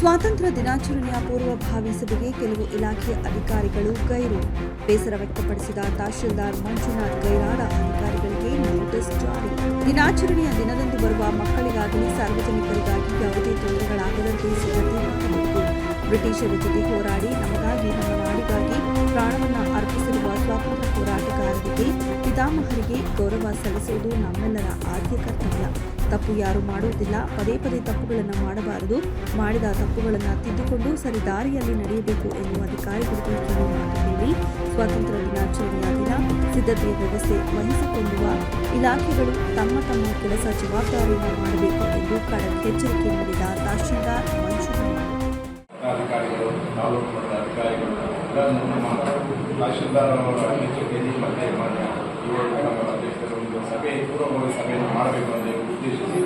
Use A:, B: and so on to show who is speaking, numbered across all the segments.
A: ಸ್ವಾತಂತ್ರ್ಯ ದಿನಾಚರಣೆಯ ಪೂರ್ವಭಾವಿ ಸಭೆಗೆ ಕೆಲವು ಇಲಾಖೆಯ ಅಧಿಕಾರಿಗಳು ಗೈರು. ಬೇಸರ ವ್ಯಕ್ತಪಡಿಸಿದ ತಹಶೀಲ್ದಾರ್ ಮಂಜುನಾಥ್ ಗೈರಾಡ ಅಧಿಕಾರಿಗಳಿಗೆ ನೋಟಿಸ್ ಜಾರಿ. ದಿನಾಚರಣೆಯ ದಿನದಂದು ಬರುವ ಮಕ್ಕಳಿಗಾಗಲಿ ಸಾರ್ವಜನಿಕರಿಗಾಗಿ ಯಾವುದೇ ತೊಂದರೆಗಳಾಗದಂತೆ ಸಿದ್ಧತೆ ಮಾಡಬೇಕು ಬ್ರಿಟಿಷರ ಜೊತೆ ಹೋರಾಡಿ ನಮಗಾಗಿ ನಮ್ಮ ನಾಡಿಗಾಗಿ ಪ್ರಾಣವನ್ನು ಅರ್ಪಿಸಿರುವ ಸ್ವಾತಂತ್ರ್ಯ ಹೋರಾಟಗಾರರಿಗೆ, ಪಿತಾಮಹರಿಗೆ ಗೌರವ ಸಲ್ಲಿಸುವುದು ನಮ್ಮೆಲ್ಲರ ಆದ್ಯತೆ. ತಪ್ಪು ಯಾರು ಮಾಡುವುದಿಲ್ಲ. ಪದೇ ಪದೇ ತಪ್ಪುಗಳನ್ನು ಮಾಡಬಾರದು. ಮಾಡಿದ ತಪ್ಪುಗಳನ್ನು ತಿದ್ದುಕೊಂಡು ಸರಿ ದಾರಿಯಲ್ಲಿ ನಡೆಯಬೇಕು ಎನ್ನುವ ಅಧಿಕಾರಿಗಳಿಗೆ ಕಿವಿ ಮಾತು ಹೇಳಿ ಸ್ವಾತಂತ್ರ್ಯ ದಿನಾಚರಣೆಯ ದಿನ ಸಿದ್ಧತೆಯ ವ್ಯವಸ್ಥೆ ವಹಿಸಿಕೊಳ್ಳುವ ಇಲಾಖೆಗಳು ತಮ್ಮ ತಮ್ಮ ಕೆಲಸ ಜವಾಬ್ದಾರಿಯನ್ನು ಮಾಡಬೇಕು ಎಂದು ಖಡಕ್ ಎಚ್ಚರಿಕೆ ನೀಡಿದ ತಹಶೀಲ್ದಾರ್
B: ಅಧಿಕಾರಿಗಳು ತಹಶೀಲ್ದಾರ್ ಒಂದು ಸಭೆ, ಪೂರ್ವಭಾವಿ ಸಭೆಯನ್ನು ಮಾಡಬೇಕು ಅಂತ ಉದ್ದೇಶಿಸಿ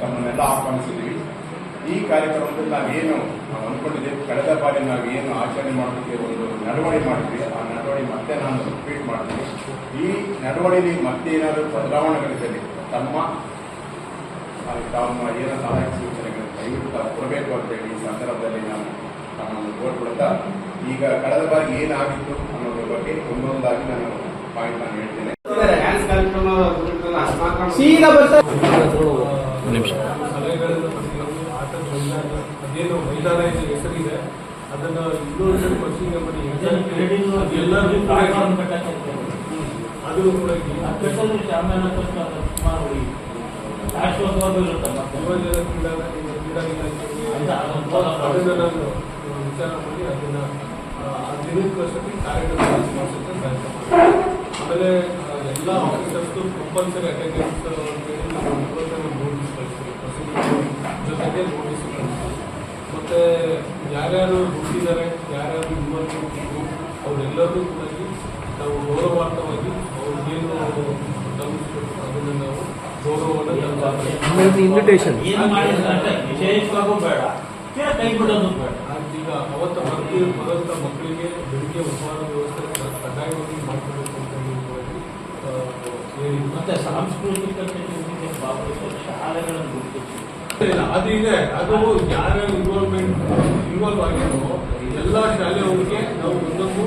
B: ತಮ್ಮನ್ನೆಲ್ಲ ಆಹ್ವಾನಿಸಿದ್ದೀವಿ. ಈ ಕಾರ್ಯಕ್ರಮದಲ್ಲಿ ನಾವೇನು ನಾವು ಅಂದ್ಕೊಂಡಿದ್ದೇವೆ ಕಳೆದ ಬಾರಿ ನಾವು ಏನು ಆಚರಣೆ ಮಾಡೋದಕ್ಕೆ ಒಂದು ನಡವಳಿ ಮಾಡಿದ್ವಿ ಆ ನಡವಳಿ ಮತ್ತೆ ನಾನು ರಿಪೀಟ್ ಮಾಡ್ತೀನಿ. ಈ ನಡವಳಿಲಿ ಮತ್ತೆ ಏನಾದರೂ ಬದಲಾವಣೆಗಳಿದ್ದಲ್ಲಿ ತಮ್ಮ ತಮ್ಮ ಏನೋ ಸಹಾಯ ಸೂಚನೆಗಳು ದಯವಿಟ್ಟು ಕೊಡಬೇಕು ಅಂತೇಳಿ ಈ ಸಂದರ್ಭದಲ್ಲಿ ನಾನು ತಮ್ಮನ್ನು ಕೋರ್ಕೊಳ್ತಾ, ಈಗ ಕಳೆದ ಬಾರಿ ಏನಾಗಿತ್ತು ಅನ್ನೋದ್ರ ಬಗ್ಗೆ ಒಂದೊಂದಾಗಿ ನಾನು ಪಾಯಿಂಟ್ ನಾನು ಹೇಳ್ತೇನೆ.
C: ಸೀದಾ ಬರ್ತಾರೆ
D: ನಿಮಿಷ. ಅದೇನು ಮೈದಾನ ಇದೆ ಹೆಸರಿದೆ. ಅದನ್ನ ಇನ್ನೂ ಒಂದ್ಸರಿ ಪರಿಶೀಲನೆ ಮಾಡಿ ಅದೆಲ್ಲರಿಗೂ ಅದು ಕೂಡ ಅದನ್ನ ನಾನು ವಿಚಾರ ಮಾಡಿ ಅದನ್ನ ಆ, ದಿನಕ್ಕಷ್ಟೊತ್ತಿಗೆ ಕಾರ್ಯಕ್ರಮ ಮಾಡಿಸುತ್ತೆ ಪ್ರಯತ್ನ ಮಾಡ್ತೀನಿ. ಆಮೇಲೆ ಆ, ಎಲ್ಲ ಆಫೀಸರ್ಸ್ ಕಂಪಲ್ಸರಿ ಅಟೆಂಡೆನ್ಸ್ ಅಂತೇಳಿ ನಾವು ನೋಟಿಸ್ ಕಳಿಸ್ತೀವಿ ಪ್ರೊಸೀಜರ್ ಜೊತೆಗೆ ನೋಟಿಸ್ ಕಳಿಸ್ತೀವಿ ಮತ್ತೆ ಯಾರ್ಯಾರು ಹುಟ್ಟಿದ್ದಾರೆ ಯಾರ್ಯಾರು ಇನ್ನೊಂದು ಅವರೆಲ್ಲರೂ ಕೂಡ ನಾವು ಗೌರವಾರ್ಥವಾಗಿ ಅವ್ರಿಗೇನು ಅದನ್ನು ನಾವು ಗೌರವವನ್ನು
C: ಇನ್ವಿಟೇಷನ್
E: ಬೇಡ
D: ಈಗ ಅವತ್ತು ಬರ್ತಿ ಮಕ್ಕಳಿಗೆ ಬೆಳಿಗ್ಗೆ ಉಪಹಾರ ವ್ಯವಸ್ಥೆ ಕಡ್ಡಾಯವಾಗಿ ಮಾಡ್ಕೊಬೇಕು ಅಂತ ಹೇಳಿ ಆ, ಹೇಳಿ
E: ಮತ್ತೆ ಸಾಂಸ್ಕೃತಿಕ ಚಟುವಟಿಕೆ ಭಾಗವಹಿಸುವ ಶಾಲೆಗಳನ್ನು ಗುರುತಿಸಿ
D: ಇಲ್ಲ, ಅದು ಇದೆ ಅದು ಯಾರ ಇನ್ವಾಲ್ವ್ಮೆಂಟ್ ಇನ್ವಾಲ್ವ್ ಆಗಿರೋ ಎಲ್ಲ ಶಾಲೆಯವರಿಗೆ ನಾವು ಒಂದೊಂದು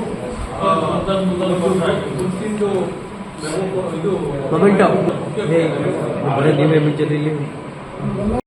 D: ಗುರುತಿಂದು ಮೆಮೊ- ಇದು
C: ಮೊಮೆಂಟಮ್